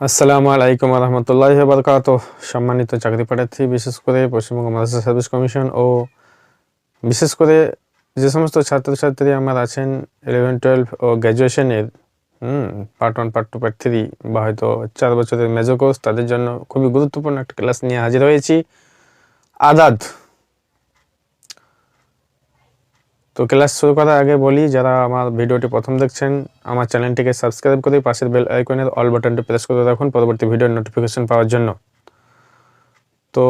আসসালামু আলাইকুম রহমতুল্লাহ বরকাত সম্মানিত চাকরি প্রার্থী, বিশেষ করে পশ্চিমবঙ্গ মাদ্রাসা সার্ভিস কমিশন ও বিশেষ করে যে সমস্ত ছাত্রছাত্রী আমার আছেন ইলেভেন টুয়েলভ ও গ্র্যাজুয়েশনের part one part two part three বা হয়তো চার বছরের মেজো কোর্স তাদের জন্য খুবই গুরুত্বপূর্ণ একটা ক্লাস নিয়ে হাজির হয়েছি। আদাদ তো ক্লাস শুরু করার আগে বলি, যারা আমার ভিডিওটি প্রথম দেখছেন, আমার চ্যানেলটিকে সাবস্ক্রাইব করে পাশের বেল আইকনের অল বাটনটি প্রেস করে রাখুন পরবর্তী ভিডিওর নোটিফিকেশন পাওয়ার জন্য। তো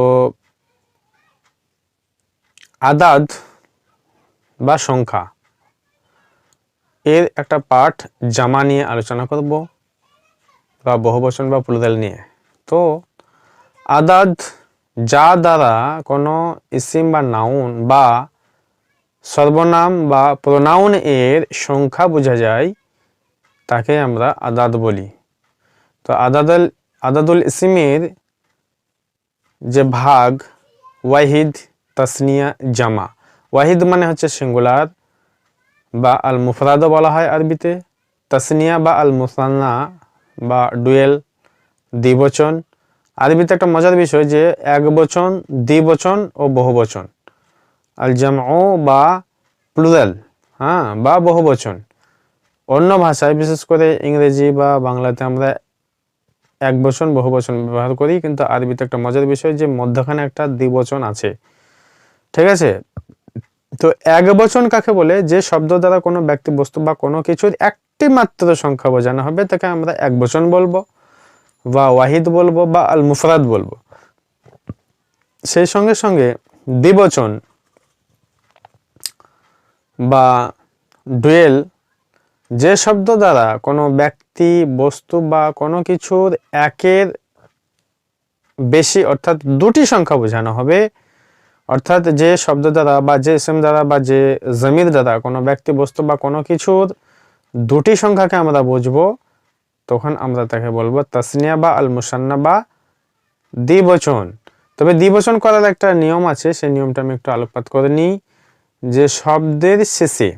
আদাদ বা সংখ্যা, এর একটা পাঠ জামা নিয়ে আলোচনা করব বা বহুবচন বা প্লুরাল নিয়ে। তো আদাদ যা দ্বারা কোনো ইসিম বা নাউন বা সর্বনাম বা প্রোনাউন এর সংখ্যা বোঝা যায়, তাকে আমরা আদাদ বলি। তো আদাদুল আদাদুল ইসিমের যে ভাগ, ওয়াহিদ, তাসনিয়া, জামা। ওয়াহিদ মানে হচ্ছে সিঙ্গুলার বা আল মুফরাদও বলা হয় আরবিতে। তাসনিয়া বা আল মুসান্না বা ডুয়েল, দ্বিবচন। আরবিতে একটা মজার বিষয় যে, এক বচন, দ্বিবচন ও বহুবচন। আল জামউ বা প্লুরাল হ্যাঁ বা বহুবচন। অন্য ভাষায়, বিশেষ করে ইংরেজি বা বাংলাতে আমরা এক বচন বহুবচন ব্যবহার করি, কিন্তু আরবিতে একটা মজার বিষয় যে মধ্যখানে একটা দ্বিবচন আছে। ঠিক আছে? তো এক বচন কাকে বলে? যে শব্দ দ্বারা কোনো ব্যক্তি বস্তু বা কোনো কিছুর একটি মাত্র সংখ্যা বোঝানো হবে, তাকে আমরা এক বচন বলব, বা ওয়াহিদ বলব, বা আল মুফরাদ বলব। সেই সঙ্গে সঙ্গে দ্বিবচন বা ডুয়েল যে শব্দ দ্বারা কোনো ব্যক্তি, বস্তু বা কোনো কিছুর একের বেশি অর্থাৎ দুটি সংখ্যা বোঝানো হবে, অর্থাৎ যে শব্দ দ্বারা বা যে সেম দ্বারা বা যে জমির দ্বারা কোনো ব্যক্তি, বস্তু বা কোনো কিছুর দুটি সংখ্যাকে আমরা বুঝব, তখন আমরা তাকে বলব তাসনিয়া বা আল মুসান্না বা দ্বিবচন। তবে দ্বিবচন করার একটা নিয়ম আছে, সেই নিয়মটা আমি একটু আলোকপাত করে নিই। যে শব্দের শেষে,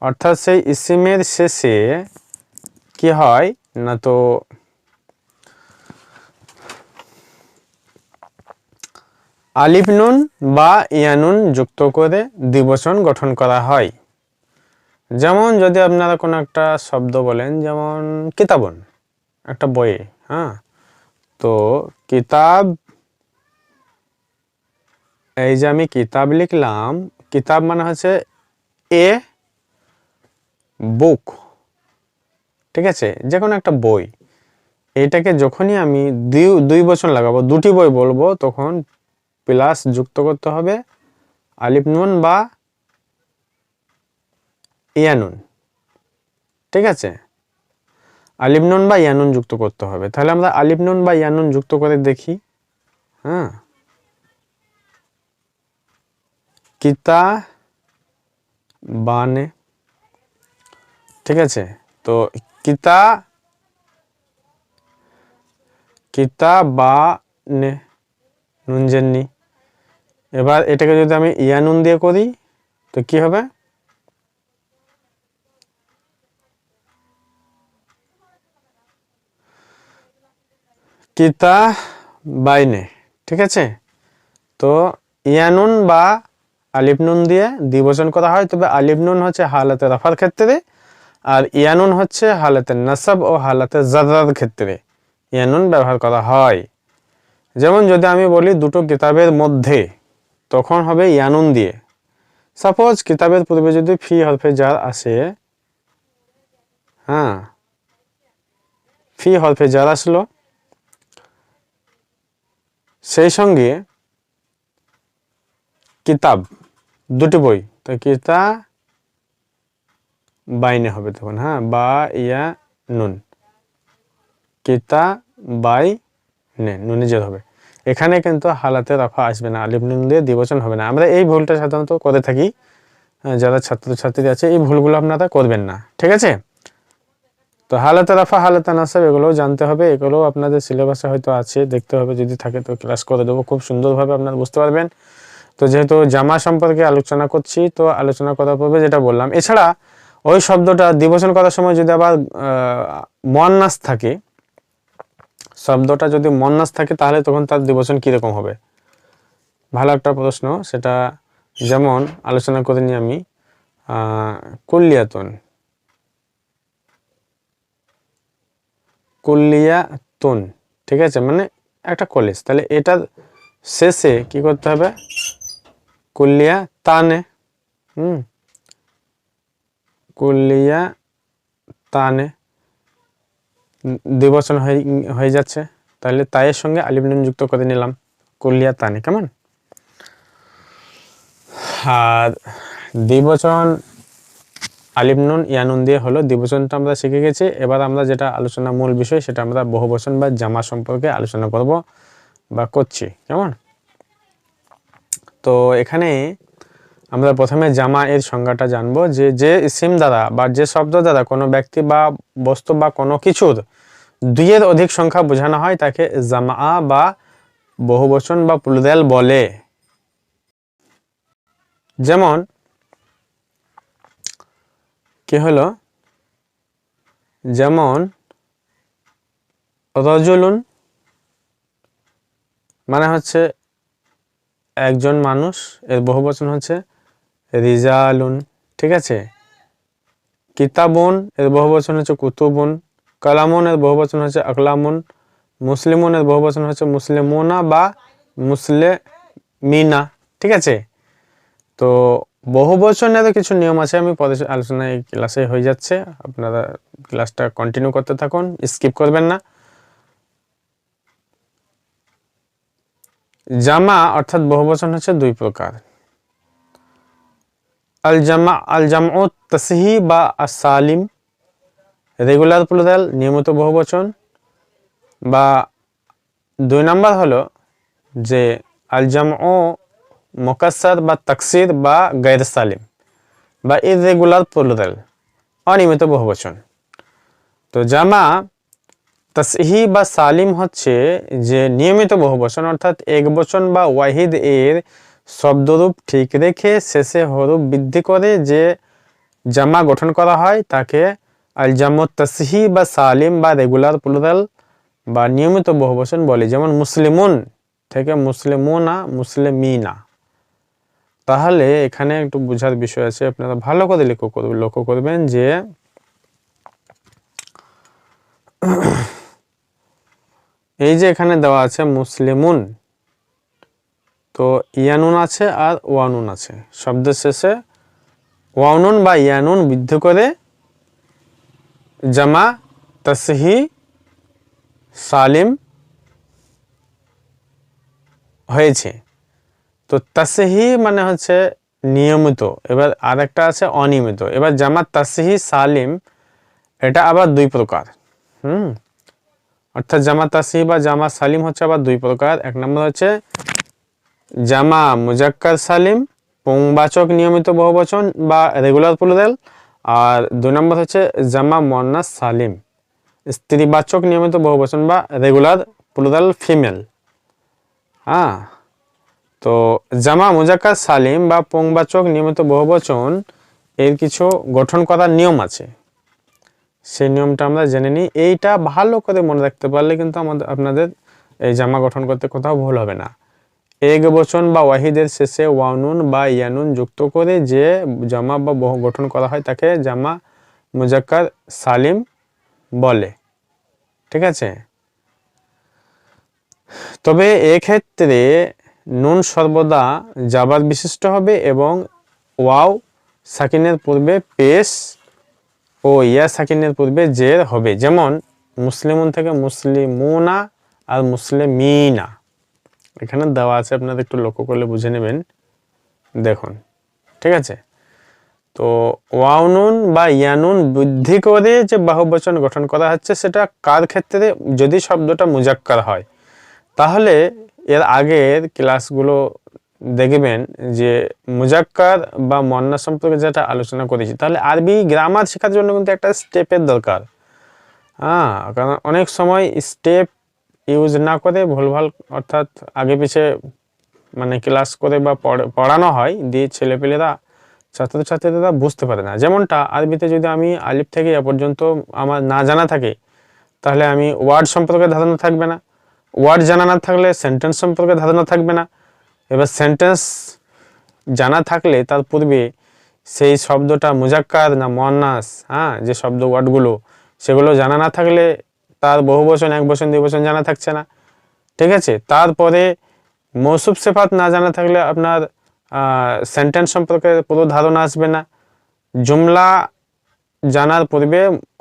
অর্থাৎ সেই ইসিমের শেষে কি হয়? না তো আলিফ নুন বা ইয়ানুন যুক্ত করে দ্বিবচন গঠন করা হয়। যেমন যদি আপনারা কোনো একটা শব্দ বলেন, যেমন কিতাবন, একটা বইয়ে হ্যাঁ? তো কিতাব, এই যে আমি কিতাব লিখলাম কিতাব মানে হচ্ছে এ বুক। ঠিক আছে? যে কোনো একটা বই। এটাকে যখনই আমি দুই দুই বছর লাগাবো, দুটি বই বলব, তখন প্লাস যুক্ত করতে হবে আলিফ নুন বা ইয়ানুন ঠিক আছে? আলিফ নুন বা ইয়ানুন যুক্ত করতে হবে। তাহলে আমরা আলিফ নুন বা ইয়ানুন যুক্ত করে দেখি। হ্যাঁ? কিতা বানে। ঠিক আছে? তো কিতা কিতা বা নে নুন জেননি। এবার এটাকে যদি আমি ইয়া নুন দিয়ে করি, তো কি হবে? কিতা বাইনে। ঠিক আছে? তো ইয়ানুন বা আলিফ নুন দিয়ে দ্বিবচন করা হয়, তবে আলিফ নুন হচ্ছে হালাতে রাফার ক্ষেত্রে, আর ইয়ানুন হচ্ছে হালাতে নাসাব ও হালাতে জাদার ক্ষেত্রে। ইয়ানুন ব্যবহার করা হয়। যেমন যদি আমি বলি দুটো কিতাবের মধ্যে, তখন হবে ইয়ানুন দিয়ে। সাপোজ কিতাবের পূর্বে যদি ফি হরফে জার আসে হ্যাঁ ফি হরফে জার আসলো, সেই সঙ্গে কিতাব দুটি বই। তো কিতা বাইনে হবে তখন হ্যাঁ? বা, ইয়া, নুন। কিতা বাই, নে, নুনে জের হবে। এখানে কিন্তু হালাতে রাফা আসবে না, আলিফ নুন দিয়ে দ্বিবচন হবে না। আমরা এই ভুলটা সাধারণত করে থাকি। যারা ছাত্রছাত্রী আছে, এই ভুলগুলো আপনারা করবেন না, ঠিক আছে? তো হালাতে রাফা, হালাতে নাসাব, এগুলোও জানতে হবে। এগুলোও আপনাদের সিলেবাসে হয়তো আছে, দেখতে হবে যদি থাকে তো ক্লাস করে দেবো। খুব সুন্দরভাবে আপনারা বুঝতে পারবেন। তো যেহেতু জামা সম্পর্কে আলোচনা করছি, তো আলোচনা করার পূর্বে যেটা বললাম, এছাড়া ওই শব্দটা দ্বিবচন করার সময় যদি আবার মোয়ান্নাস থাকে, শব্দটা যদি মন্নাস থাকে, তাহলে তখন তার দ্বিবচন কীরকম হবে? ভালো একটা প্রশ্ন, সেটা যেমন আলোচনা করে নিই আমি কুল্লিয়াতুন। কুল্লিয়াতুন, ঠিক আছে? মানে একটা কলেজ, তাহলে এটার শেষে কি করতে হবে? কুল্লিয়া তানে। হুম। কুল্লিয়া তানে। উম, দ্বিবচন হয়ে যাচ্ছে। তাহলে তাইয়ের সঙ্গে আলিফ যুক্ত করে নিলাম। কুল্লিয়া তানে কেমন? আর দ্বিবচন আলিফ নুন ইয়ানুন দিয়ে হলো। দ্বিবচনটা আমরা শিখে গেছি। এবার আমরা যেটা আলোচনা মূল বিষয় সেটা আমরা বহুবচন বা জামা সম্পর্কে আলোচনা করব বা করছি। কেমন? তো এখানে আমরা প্রথমে জামা এর সংজ্ঞাটা জানব যে যে ইসিম দ্বারা বা যে শব্দ দ্বারা কোনো ব্যক্তি বা বস্তু বা কোনো কিছুর দুইয়ের অধিক সংখ্যা বোঝানো হয় তাকে জামা বা বহুবচন বা প্লুরাল বলে। যেমন, কি হলো? যেমন, রজুলুন মানে হচ্ছে একজন মানুষ, এর বহু বচন হচ্ছে, রিজালুন, ঠিক আছে? কিতাবুন, এর বহু বচন হচ্ছে কুতুবুন, কালামুন, এর বহু বচন হচ্ছে আকলামুন, মুসলিমুন, এর বহু বচন হচ্ছে মুসলিমুনা বা মুসলে মিনা ঠিক আছে? তো বহুবচনের কিছু নিয়ম আছে, আমি পরে আলোচনায় ক্লাসে হয়ে যাচ্ছে, আপনারা ক্লাসটা কন্টিনিউ করতে থাকুন স্কিপ করবেন না। জামা অর্থাৎ বহুবচন হচ্ছে দুই প্রকার। আল জামা, আল জামউ তসহি বা আসালিম রেগুলার প্লুরাল, নিয়মিত বহুবচন বা দুই নাম্বার হলো যে আল জামউ মোকাসার বা তাকসির বা গাইর সালিম বা ইরেগুলার প্লুরাল, অনিয়মিত বহুবচন। তো জামা তসহি বা সালিম হচ্ছে যে নিয়মিত বহুবচন, অর্থাৎ এক বচন বা ওয়াহিদ এর শব্দরূপ ঠিক রেখে শেষে হরূপ বৃদ্ধি করে যে জামা গঠন করা হয়, তাকে আল জামত তসহি বা সালিম বা রেগুলার প্লুরাল বা নিয়মিত বহুবচন বলে। যেমন মুসলিমুন থেকে মুসলিমুনা, মুসলিমিনা। তাহলে এখানে একটু বোঝার বিষয় আছে, আপনারা ভালো করে লক্ষ্য করবেন লক্ষ্য করবেন যে এই যে এখানে দেওয়া আছে মুসলিমুন, তো ইয়ানুন আছে আর ওয়ানুন আছে। শব্দের শেষে ওয়ানুন বা ইয়ানুন বৃদ্ধি করে জামা, তসহি, সালিম হয়েছে। তো তাসহি মানে হচ্ছে নিয়মিত, এবার আর একটা আছে অনিয়মিত। এবার জামা, তাসহি, সালিম, এটা আবার দুই প্রকার। হুম? অর্থাৎ জামা তাসি বা জামা সালিম হচ্ছে আবার দুই প্রকার। এক নম্বর হচ্ছে জামা মুজাক্কার সালিম, পুংবাচক নিয়মিত বহুবচন বা রেগুলার প্লুরাল আর দুই নম্বর হচ্ছে জামা মন্নাস সালিম, স্ত্রীবাচক নিয়মিত বহুবচন বা রেগুলার প্লুরাল ফিমেল। হ্যাঁ তো জামা মুজাক্কার সালিম বা পুংবাচক নিয়মিত বহুবচন এর কিছু গঠন করার নিয়ম আছে। সেই নিয়মটা আমরা জেনে নিই। এইটা ভালো করে মনে রাখতে পারলে কিন্তু আমাদের, আপনাদের এই জামা গঠন করতে কোথাও ভুল হবে না। এক বচন বা ওয়াহিদের শেষে ওয়ানুন বা ইয়ানুন যুক্ত করে যে জামা বা বহু গঠন করা হয় তাকে জামা মুজাক্কার সালিম বলে। ঠিক আছে? তবে এক্ষেত্রে নুন সর্বদা জাবার বিশিষ্ট হবে এবং ওয়াও সাকিনের পূর্বে পেশ ও ইয়া সাকিনের পূর্বে জের হবে। যেমন মুসলিমুন থেকে মুসলিমুনা আর মুসলিমিনা। এখানে দেওয়া আছে, আপনারা একটু লক্ষ্য করলে বুঝে নেবেন। দেখুন, ঠিক আছে? তো ওয়াউনুন বা ইয়ানুন বৃদ্ধি করে যে বাহুবচন গঠন করা হচ্ছে, সেটা কার ক্ষেত্রে? যদি শব্দটা মুজাক্কার হয়, তাহলে এর আগের ক্লাসগুলো দেখবেন যে মুজাক্কার বা মন্না সম্পর্কে যেটা আলোচনা করেছি, তাহলে আরবি গ্রামার শেখার জন্য কিন্তু একটা স্টেপের দরকার। হ্যাঁ কারণ অনেক সময় স্টেপ ইউজ না করে ভুলভাল অর্থাৎ আগে পিছে মানে ক্লাস করে বা পড়- পড়ানো হয়, দিয়ে ছেলেপেলেরা, ছাত্রছাত্রীরা বুঝতে পারে না। যেমনটা আরবিতে যদি আমি আলিফ থেকে এ পর্যন্ত আমার না জানা থাকে, তাহলে আমি ওয়ার্ড সম্পর্কে ধারণা থাকবে না। ওয়ার্ড জানা না থাকলে সেন্টেন্স সম্পর্কে ধারণা থাকবে না। এবার সেন্টেন্স জানা থাকলে তার পূর্বে সেই শব্দটা মুজাক্কার না মন্নাস হ্যাঁ যে শব্দ ওয়ার্ডগুলো, সেগুলো জানা না থাকলে তার বহু বচন, এক বচন, দুই বচন জানা থাকছে না। ঠিক আছে? তারপরে মৌসুফ সেফাত না জানা থাকলে আপনার সেন্টেন্স সম্পর্কে পুরো ধারণা আসবে না। জুমলা জানার পূর্বে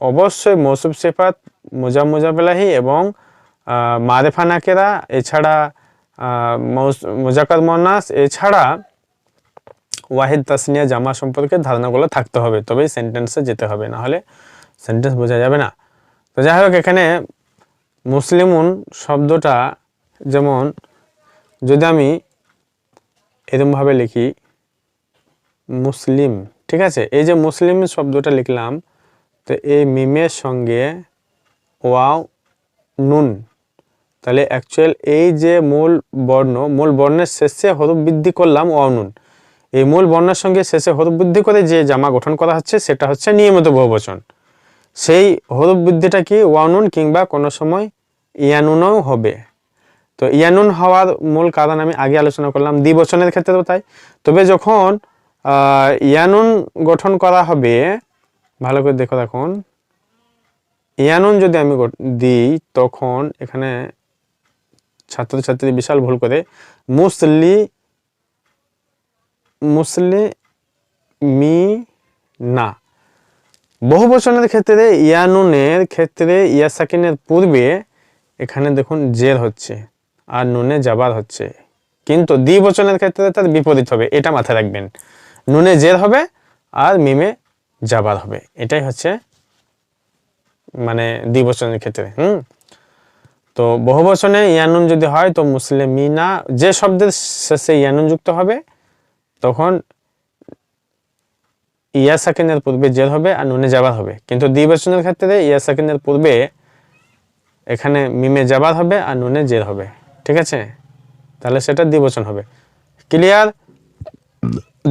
অবশ্যই মৌসুফ সেফাত মোজা মোজাবেলাহি এবং মারেফা নাকেরা এছাড়া মোজাকার মনাস এছাড়া ওয়াহিদ তাসনিয়া জামা সম্পর্কে ধারণাগুলো থাকতে হবে, তবেই সেন্টেন্সে যেতে হবে না হলে সেন্টেন্স বোঝা যাবে না। তো যাই হোক, এখানে মুসলিমুন শব্দটা যেমন, যদি আমি এরকমভাবে লিখি, মুসলিম, ঠিক আছে? এই যে মুসলিম শব্দটা লিখলাম, তো এই মিমের সঙ্গে ওয়াও নুন তাহলে অ্যাকচুয়াল এই যে মূল বর্ণ, মূল বর্ণের শেষে হরফ বৃদ্ধি করলাম ওয়াও নুন। এই মূল বর্ণের সঙ্গে শেষে হরফ বৃদ্ধি করে যে জামা গঠন করা হচ্ছে, সেটা হচ্ছে নিয়মিত বহুবচন। সেই হরফ বৃদ্ধিটা কি ওয়ানুন কিংবা কোনো সময় ইয়ানুনও হবে? তো ইয়ানুন হওয়ার মূল কারণ আমি আগে আলোচনা করলাম দ্বিবচনের ক্ষেত্রেও তাই। তবে যখন ইয়ানুন গঠন করা হবে, ভালো করে দেখো দেখুন। ইয়ানুন যদি আমি দিই, তখন এখানে ছাত্রছাত্রী বিশাল ভুল করে। মুসলি মুসলি মি না। বহু বচনের ক্ষেত্রে ইয়ানুনের ক্ষেত্রে ইয়া সাকিনের পূর্বে এখানে দেখুন জের হচ্ছে আর নুনে যাবার হচ্ছে। কিন্তু দ্বিবচনের ক্ষেত্রে তার বিপরীত হবে, এটা মাথায় রাখবেন। নুনে জের হবে আর মিমে যাবার হবে। এটাই হচ্ছে মানে দ্বিবচনের ক্ষেত্রে, হুম? তো বহু বচনে ইয়ানুন যদি হয়, তো মুসলিমিনা, যে শব্দের শেষে ইয়ানুন যুক্ত হবে, তখন ইয়া সাকিনের পূর্বে জের হবে আর নুনে জাবার হবে। কিন্তু দ্বিবচনের ক্ষেত্রে ইয়া সাকিনের পূর্বে এখানে মিমে জাবার হবে আর নুনে জের হবে। ঠিক আছে? তাহলে সেটা দ্বিবচন হবে। ক্লিয়ার?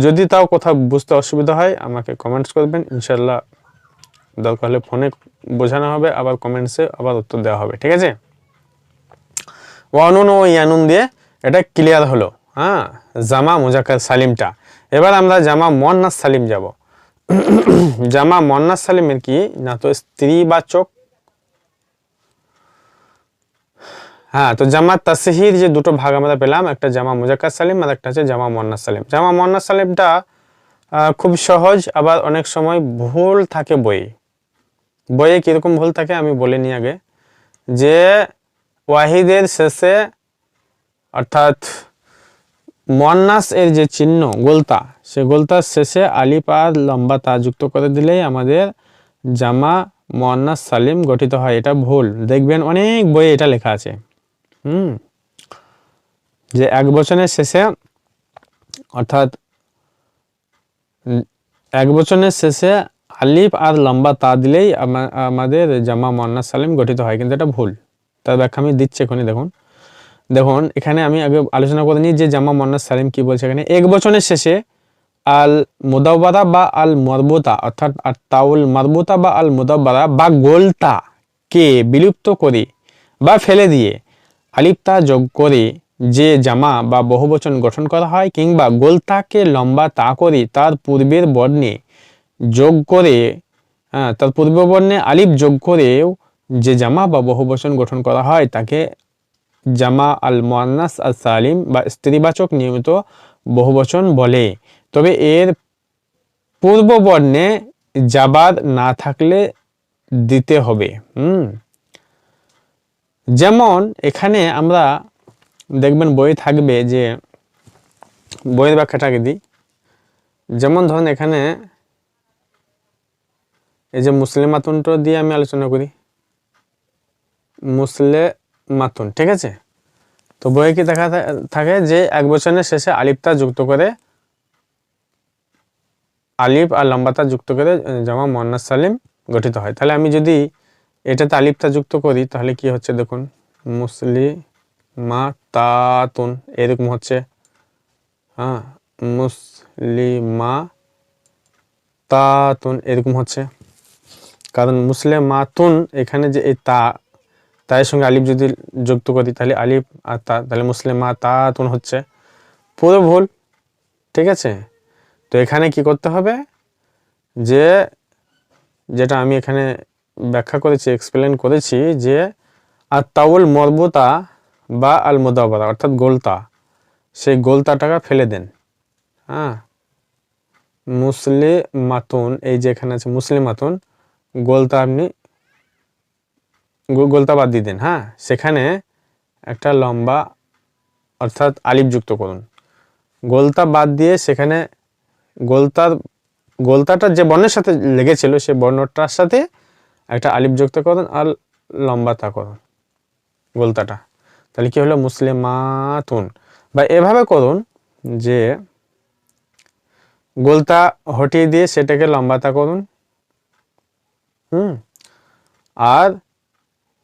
যদি তাও কোথাও বুঝতে অসুবিধা হয়, আমাকে কমেন্টস করবেন। ইনশাল্লাহ দরকার হলে ফোনে বোঝানো হবে, আবার কমেন্টসে আবার উত্তর দেওয়া হবে। ঠিক আছে? ওয়ানুন ও ইয়ানুন দিয়ে এটা ক্লিয়ার হলো। হ্যাঁ জামা মুজাক্কার সালিমটা। এবার আমরা জামা মন্নাস সালিম যাব। জামা মন্নাস সালিমের কি? না তো স্ত্রীবাচক হ্যাঁ তো জামা তাসহির যে দুটো ভাগ আমরা পেলাম, একটা জামা মুজাক্কার সালিম আর একটা হচ্ছে জামা মন্নাস সালিম। জামা মন্নাস সালিমটা খুব সহজ, আবার অনেক সময় ভুল থাকে বই। বইয়ে কীরকম ভুল থাকে আমি বলে নিই আগে। যে ওয়াহিদের শেষে, অর্থাৎ মন্নাস এর যে চিহ্ন, গোলতা, সে গোলতার শেষে আলিপ আর লম্বা তা যুক্ত করে দিলেই আমাদের জামা মন্নাস সালিম গঠিত হয়। এটা ভুল। দেখবেন অনেক বইয়ে এটা লেখা আছে। হুম? যে এক বচনের শেষে, অর্থাৎ এক বচনের শেষে আলিফ আর লম্বা তা দিলেই আমাদের জামা মন্নাস সালিম গঠিত হয়। কিন্তু এটা ভুল। তার ব্যাখ্যা আমি দিচ্ছি এখনই দেখুন। দেখুন এখানে আমি আগে আলোচনা করে নিই যে জামা মন্নাস সালিম কি বলছে এখানে। এক বছরের শেষে আল মুদাব্বারা বা আল মরবুতা অর্থাৎ আর তাউল মারবুতা বা আল মুদাব্বারা বা গোলতা কে বিলুপ্ত করে বা ফেলে দিয়ে আলিপ্তা যোগ করে যে জামা বা বহুবচন গঠন করা হয় কিংবা গোলতাকে লম্বা তা করে তার পূর্বের বর্ণে যোগ করে হ্যাঁ, তার পূর্ব বর্ণে আলিফ যোগ করেও যে জামা বা বহুবচন গঠন করা হয়, তাকে জামা আল মোয়ান্নাস আল সালিম বা স্ত্রীবাচক নিয়মিত বহুবচন বলে। তবে এর পূর্ব বর্ণে জাবার না থাকলে দিতে হবে। হুম। যেমন এখানে আমরা দেখবেন বই থাকবে যে, বইয়ের ব্যাখ্যাটাকে দিই। যেমন ধরুন এখানে এই যে মুসলিমাতুনটা দিয়ে আমি আলোচনা করি। মুসলে মাতুন, ঠিক আছে? তো বইয়ে কি দেখা থাকে যে এক বছরের শেষে আলিফতা যুক্ত করে, আলিফ আর লম্বাতা যুক্ত করে জামা মোহান্নাস সালিম গঠিত হয়। তাহলে আমি যদি এটাতে আলিফতা যুক্ত করি, তাহলে কি হচ্ছে দেখুন? মুসলি মা তাতুন এরকম হচ্ছে। হ্যাঁ মুসলিমা তাতুন এরকম হচ্ছে। কারণ মুসলিমাতুন এখানে যে এই তা তায়ের সঙ্গে আলিফ যদি যুক্ত করি, তাহলে আলিফ আর তা, তাহলে মুসলিমা তাতুন হচ্ছে। পুরো ভুল, ঠিক আছে? তো এখানে কি করতে হবে? যে, যেটা আমি এখানে ব্যাখ্যা করেছি এক্সপ্লেন করেছি, যে আর তাউল মরবুতা বা আল মুদাবারা, অর্থাৎ গোলতা, সেই গোলতাটাকে ফেলে দেন। হ্যাঁ? মুসলিমাতুন, এই যে এখানে আছে মুসলিমাতুন, গোলতা আপনি গো- গোলতা বাদ দিয়ে দেন হ্যাঁ? সেখানে একটা লম্বা, অর্থাৎ আলিফ যুক্ত করুন। গোলতা বাদ দিয়ে সেখানে গোলতার গোলতাটা যে বর্ণের সাথে লেগেছিল, সে বর্ণটার সাথে একটা আলিফ যুক্ত করুন আর লম্বাতা করুন গোলতাটা তাহলে কি হলো? মুসলিমাতুন। বা এভাবে করুন যে গোলতা হটিয়ে দিয়ে সেটাকে লম্বাতা করুন, হুম? আর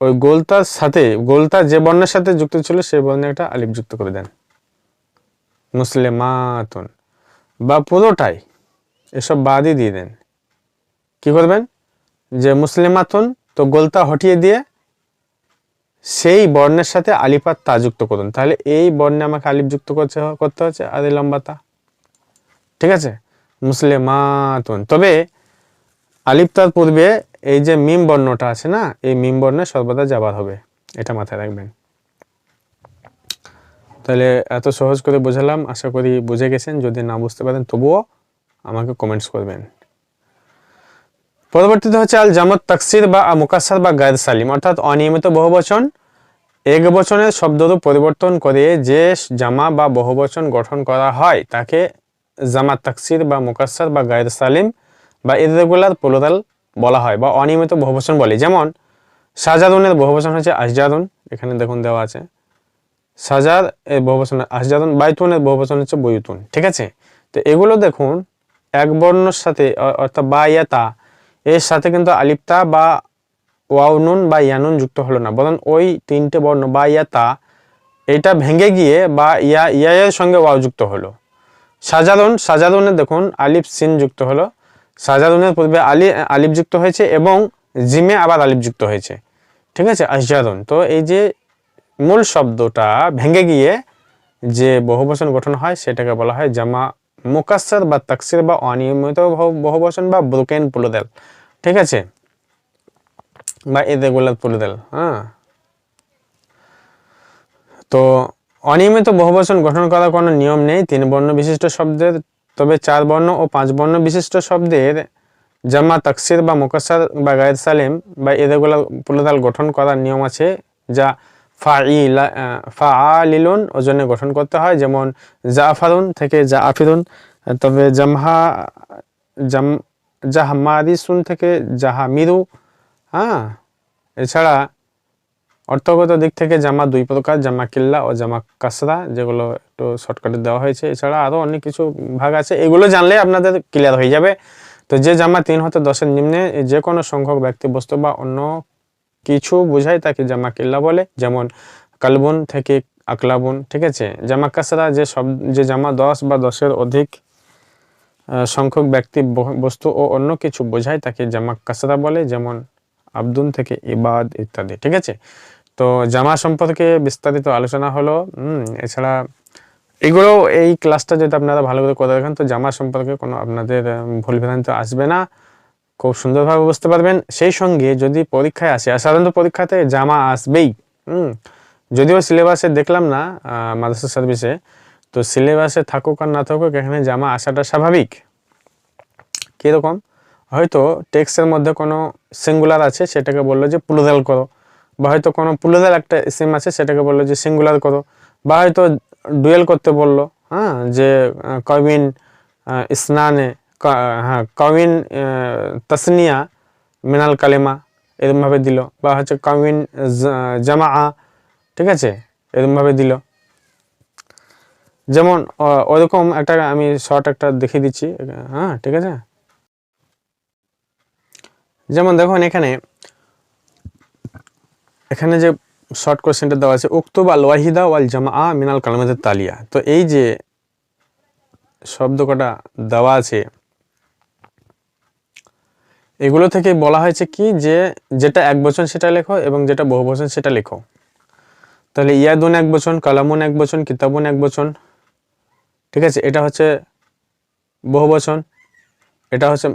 ওই গোলতার সাথে গোলতা যে বর্ণের সাথে যুক্ত ছিল সেই বর্ণে একটা আলিফ যুক্ত করে দেন। মুসলিমাতুন। বা পুরোটাই এসব বাদই দিয়ে দেন। কি করবেন? যে মুসলিমাতুন, তো গোলতা হটিয়ে দিয়ে সেই বর্ণের সাথে আলিপাত তা যুক্ত করুন। তাহলে এই বর্ণে আমাকে আলিফ যুক্ত করতে হ- করতে হচ্ছে, আর এই লম্বাতা ঠিক আছে? মুসলিমাতুন। তবে আলিফ তার পূর্বে এই যে মিম বর্ণটা আছে না, এই মিম বর্ণে সর্বদা যাবার হবে, এটা মাথায় রাখবেন। তাহলে এত সহজ করে বোঝালাম, আশা করি বুঝে গেছেন, যদি না বুঝতে পারেন তবুও আমাকে কমেন্টস করবেন। পরবর্তীতে হচ্ছে আল জামত তাকসির বা মুকাসার বা গায়ের সালিম, অর্থাৎ অনিয়মিত বহুবচন, এক বচনের শব্দরূপ পরিবর্তন করে যে জামা বা বহুবচন গঠন করা হয়, তাকে জামা তাকসির বা মুকাসার বা গায়ের সালিম বা ইরেগুলার প্লুরাল বলা হয় বা অনিয়মিত বহুবচন বলে। যেমন, সাজাদুনের বহুবচন হচ্ছে আশজাদুন এখানে দেখুন দেওয়া আছে। সাজার এর বহুবচন আশজাদুন বাইতুনের বহুবচন হচ্ছে বইতুন ঠিক আছে? তো এগুলো দেখুন, এক বর্ণর সাথে অর্থাৎ বা ইয়াতা এর সাথে কিন্তু আলিপ্তা বা ওয়াউনুন বা ইয়ানুন যুক্ত হলো না। বরং ওই তিনটে বর্ণ, বা ইয়াতা এটা ভেঙে গিয়ে বা ইয়া ইয়ের সঙ্গে ওয়াও যুক্ত হলো। সাজারুন সাজারুনে দেখুন, আলিফ সিন যুক্ত হলো। সাজারুনের পূর্বে আলি, আলিফ যুক্ত হয়েছে এবং জিমে আবার আলিফ যুক্ত হয়েছে। ঠিক আছে? আশজারুন তো এই যে মূল শব্দটা ভেঙে গিয়ে যে বহুবচন গঠন হয়, সেটাকে বলা হয় জামা মুকাসসার বা তাকসির বা অনিয়মিত বহু- বহুবচন বা ব্রোকেন প্লুরাল ঠিক আছে? বা ইরেগুলার প্লুরাল হ্যাঁ? তো অনিয়মিত বহুবচন গঠন করার কোনো নিয়ম নেই। তিন বর্ণ বিশিষ্ট শব্দের তবে চার বর্ণ ও পাঁচ বর্ণ বিশিষ্ট শব্দের জামা, তাকসির বা মুকাসার বা গায়ের সালেম বা ইরেগুলার প্লুরাল গঠন করার নিয়ম আছে, যা ফা ফাইলা ফাআলিলুন ওজনে গঠন করতে হয়, যেমন জাফারুন থেকে জা জাফিরুন তবে জামহা, জাম জাহমারিসুন থেকে জাহামিরু হ্যাঁ? এছাড়া অর্থগত দিক থেকে জামা দুই প্রকার, জামা কিল্লা ও জামা কাসরা, যেগুলো একটু শর্টকাটে দেওয়া হয়েছে। এছাড়া আরও অনেক কিছু ভাগ আছে। এগুলো জানলে আপনাদের ক্লিয়ার হয়ে যাবে। তো যে জামা তিন হতে দশের নিম্নে, যে কোনো সংখ্যক ব্যক্তি বস্তু বা অন্য কিছু বোঝায় তাকে জামা কিল্লা বলে। যেমন কালবুন থেকে আকলাবুন, ঠিক আছে? জামা কাসরা যে সব, যে জামা দশ বা দশের অধিক সংখ্যক ব্যক্তি বস্তু ও অন্য কিছু বোঝায় তাকে জামা কাসরা বলে। যেমন আব্দুন থেকে ইবাদ ইত্যাদি ঠিক আছে? তো জামা সম্পর্কে বিস্তারিত আলোচনা হলো এছাড়া এগুলো এই ক্লাসটা যদি আপনারা ভালো করে করে রাখেন তো জামা সম্পর্কে কোনো আপনাদের উম, ভুল ভ্রান্তি আসবে না। খুব সুন্দরভাবে বুঝতে পারবেন। সেই সঙ্গে যদি পরীক্ষায় আসে সাধারণত পরীক্ষাতে জামা আসবেই হুম যদিও সিলেবাসে দেখলাম না মাদ্রাসা সার্ভিসে তো সিলেবাসে থাকুক আর না থাকুক এখানে জামা আসাটা স্বাভাবিক। কীরকম? হয়তো টেক্সটের মধ্যে কোনো সিঙ্গুলার আছে, সেটাকে বলল যে প্লুরাল করো। বা হয়তো কোনো প্লুরাল একটা সিম আছে, সেটাকে বলল যে সিঙ্গুলার করো। বা হয়তো ডুয়েল করতে বলল হ্যাঁ যে কবিন স্নানে হ্যাঁ কবিন তসনিয়া, মিনাল কালেমা এরমভাবে দিল। বা হচ্ছে কবিন জামা ঠিক আছে, এরমভাবে দিল। যেমন ওরকম একটা আমি শর্ট একটা দেখিয়ে দিচ্ছি হ্যাঁ ঠিক আছে? যেমন দেখুন এখানে এখানে যে শর্ট কোশ্চেনটা দেওয়া আছে, উক্তুব আল ওয়াহিদা ওয়াল জামা আ মিনাল কালামাতের তালিয়া। তো এই যে শব্দ কটা দেওয়া আছে, এগুলো থেকে বলা হয়েছে কি যে যেটা এক বচন সেটা লেখো এবং যেটা বহু বচন সেটা লেখো। তাহলে ইয়াদুন এক বচন, কালামুন এক বচন, কিতাবুন এক বচন, ঠিক আছে? এটা হচ্ছে বহু বচন। এটা হচ্ছে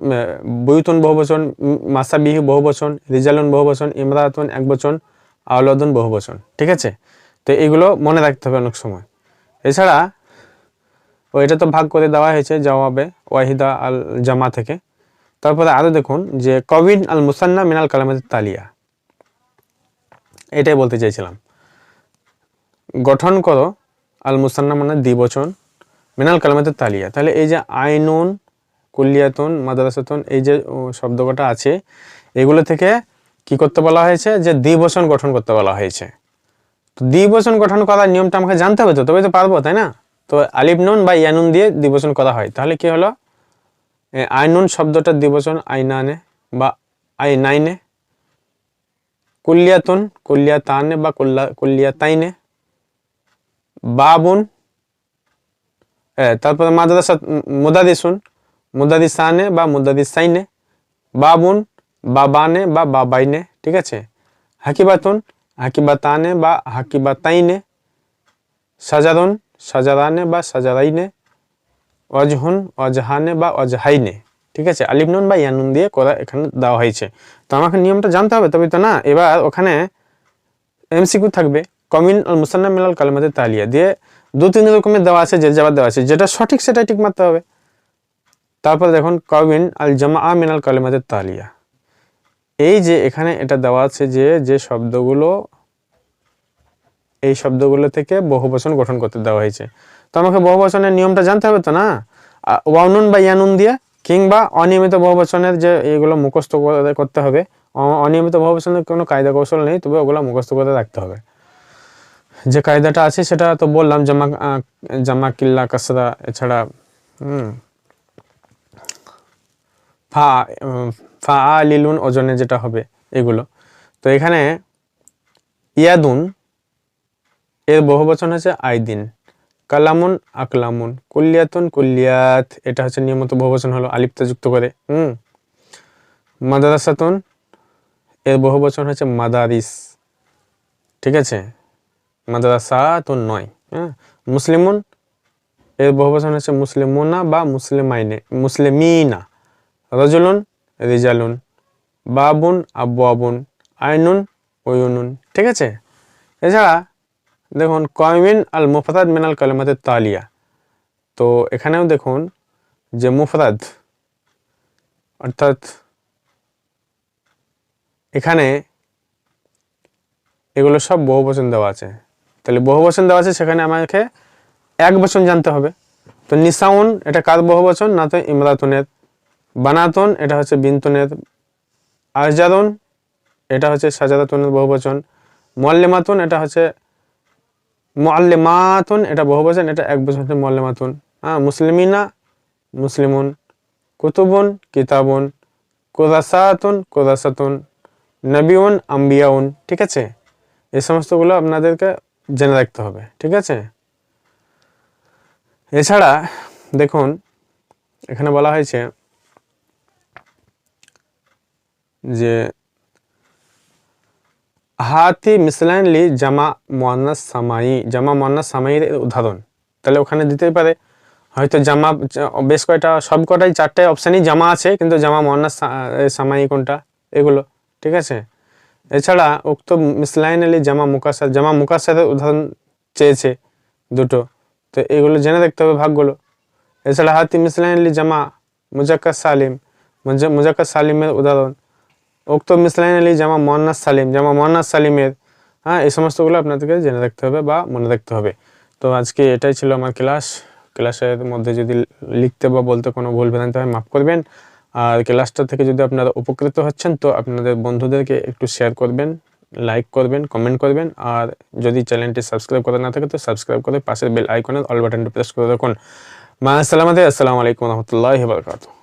বুয়ুতুন বহু বচন মাসাবিহি বহু বচন রিজালুন বহু বচন ইমরাতুন এক বচন, আওলাদুন বহু বচন ঠিক আছে? তো এগুলো মনে রাখতে হবে অনেক সময়। এছাড়া, ও এটা তো ভাগ করে দেওয়া হয়েছে জবাবে, ওয়াহিদা আল জামা থেকে। তারপরে আরও দেখুন যে, কবিন আল মুসান্না মিনাল কালামাত তালিয়া। এটাই বলতে চাইছিলাম। গঠন করো আল মুসান্না মানে দ্বিবচন, মিনাল কালামাতের তালিয়া। তাহলে এই যে আইনুন কুলিয়াতুন মাদ্রাসাতুন এই যে ও, শব্দকটা আছে এগুলো থেকে কি করতে বলা হয়েছে? যে দ্বিবচন গঠন করতে বলা হয়েছে। তো দ্বিবচন গঠন করার নিয়মটা আমাকে জানতে হবে তো তবে তো পারব তাই না? তো আলিফ নুন বা ইয়ানুন দিয়ে দ্বিবচন করা হয়। তাহলে কি হলো? আইনুন শব্দটা দ্বিবচন আইনানে বা আই নাইনে। কুল্লিয়াতুন কুল্লিয়া তানে বা কুল্লা কুল্লিয়া তাইনে বাবুন তারপরে মাদ্রাসা মুদাদিসুন মুদাদিসানে বা মুদাদিসাইনে, বাবুন, বাবানে বা বাবাইনে, ঠিক আছে? হাকিবাতুন, হাকিবাতানে বা হাকিবাতাইনে সাজারুন সাজারানে বা সাজারাইনে অজহুন, অজহানে বা অজহাইনে, ঠিক আছে? আলিফ নুন বা ইয়ানুন দিয়ে করা এখানে দেওয়া হয়েছে। তো আমাকে নিয়মটা জানতে হবে, তবে তো না, এবার ওখানে এমসিকিউ থাকবে, কমিন আল মুসান্না মিলাল কালেমাতে তালিয়া দিয়ে দু তিন রকমের দেওয়া আছে যে যাবার দেওয়া আছে, যেটা সঠিক সেটাই ঠিক মারতে হবে। তারপর দেখুন কবিন আল জামা মিনাল কালেমাতে তালিয়া এই যে এখানে এটা দেওয়া আছে যে যে শব্দগুলো, এই শব্দগুলো থেকে বহুবচন গঠন করতে দেওয়া হয়েছে। তো আমাকে বহুবচনের নিয়মটা জানতে হবে তো না? ওয়ানুন বা ইয়ানুন দিয়ে, কিংবা অনিয়মিত বহুবচনের যে এগুলো মুখস্থ করতে হবে অনিয়মিত বহুবচনের কোনো কায়দা কৌশল নেই, তবে ওগুলো মুখস্থ করে রাখতে হবে। যে কায়দাটা আছে সেটা তো বললাম, জামা জামা কিল্লা, কাসরা, এছাড়া, হুম ফা ফা লিলুন ওজনে যেটা হবে এগুলো। তো এখানে ইয়াদুন, এর বহু বচন হচ্ছে আইদিন। কালামুন আকলামুন, কুল্লিয়াতুন কুল্লিয়াত, এটা হচ্ছে নিয়মিত বহুবচন হলো আলিপ্ত যুক্ত করে, হুম? মাদারাসাতুন, এর বহু বচন হচ্ছে মাদারিস, ঠিক আছে? মাদ্রাসাতুন নয় হ্যাঁ? মুসলিমুন, এর বহু বচন হচ্ছে মুসলিমুনা বা মুসলিমাইনে, মুসলিমিনা। রজুলুন, রিজালুন। বাবুন আব্বু আবুন আইনুন, ওয়ুনুন। ঠিক আছে? এছাড়া দেখুন, কয়মিন আল মুফরাদ মিনাল কালেমাতের তালিয়া। তো এখানেও দেখুন যে মুফরাদ অর্থাৎ এখানে এগুলো সব বহু বচন দেওয়া আছে। তাহলে বহু বচন দেওয়া আছে, সেখানে আমাকে এক বচন জানতে হবে। তো নিসাউন, এটা কার বহু বচন? না তো ইমরাতুনের। বানাতুন, এটা হচ্ছে বিনতুনের আজারুন এটা হচ্ছে সাজাদাতনের বহু বচন মোয়াল্লেমাতুন, এটা হচ্ছে মোয়াল্লেমাতুন, এটা বহু বচন এটা এক বছর হচ্ছে মোয়াল্লেমাতুন। হ্যাঁ মুসলিমিনা, মুসলিমুন। কুতুবুন, কিতাবুন। কুরাসাতুন কুরাসাতুন নবিউন, আম্বিয়াউন, ঠিক আছে? এই সমস্তগুলো আপনাদেরকে জেনে রাখতে হবে, ঠিক আছে? এছাড়া দেখুন, এখানে বলা হয়েছে যে হাতি মিসলাইনলি জামা মোয়ান্নাস সামাই, জামা মোয়ান্নাস সামাইয়ের উদাহরণ। তাহলে ওখানে দিতেই পারে। হয়তো জামা, বেশ কয়টা, সব কটাই চারটে অপশানই জামা আছে, কিন্তু জামা মোয়ান্নাস সামাই কোনটা? এগুলো, ঠিক আছে? এছাড়া উক্ত মিসলাইন আলী জামা মুকাসার জামা মুকাসারের উদাহরণ চেয়েছে দুটো। তো এগুলো জেনে দেখতে হবে ভাগগুলো। এছাড়া হাতি মিসলাইন আলী জামা মুজাক্কার সালিম, মুজা- মুজাক্কার সালিমের উদাহরণ। উক্ত মিসলাইন আলী, জামা মোহান্নাস সালিম, জামা মোহান্নাস সালিমের হ্যাঁ এই সমস্তগুলো আপনাদেরকে জেনে রাখতে হবে বা মনে রাখতে হবে। তো আজকে এটাই ছিল আমার ক্লাস। ক্লাসের মধ্যে যদি লিখতে বা বলতে কোনো ভুল ভ্রান্তি হয়, মাফ করবেন। আর ক্লাসটা থেকে যদি আপনারা উপকৃত হচ্ছেন, তো আপনাদের বন্ধুদেরকে একটু শেয়ার করবেন লাইক করবেন কমেন্ট করবেন। আর যদি চ্যানেলটি সাবস্ক্রাইব করা না থাকে, তো সাবস্ক্রাইব করে পাশের বেল আইকনের অল বাটনটি প্রেস করে রাখুন। মা আসসালামাতে আসসালামু আলাইকুম রহমতুল্লাহ বারকাতুহ।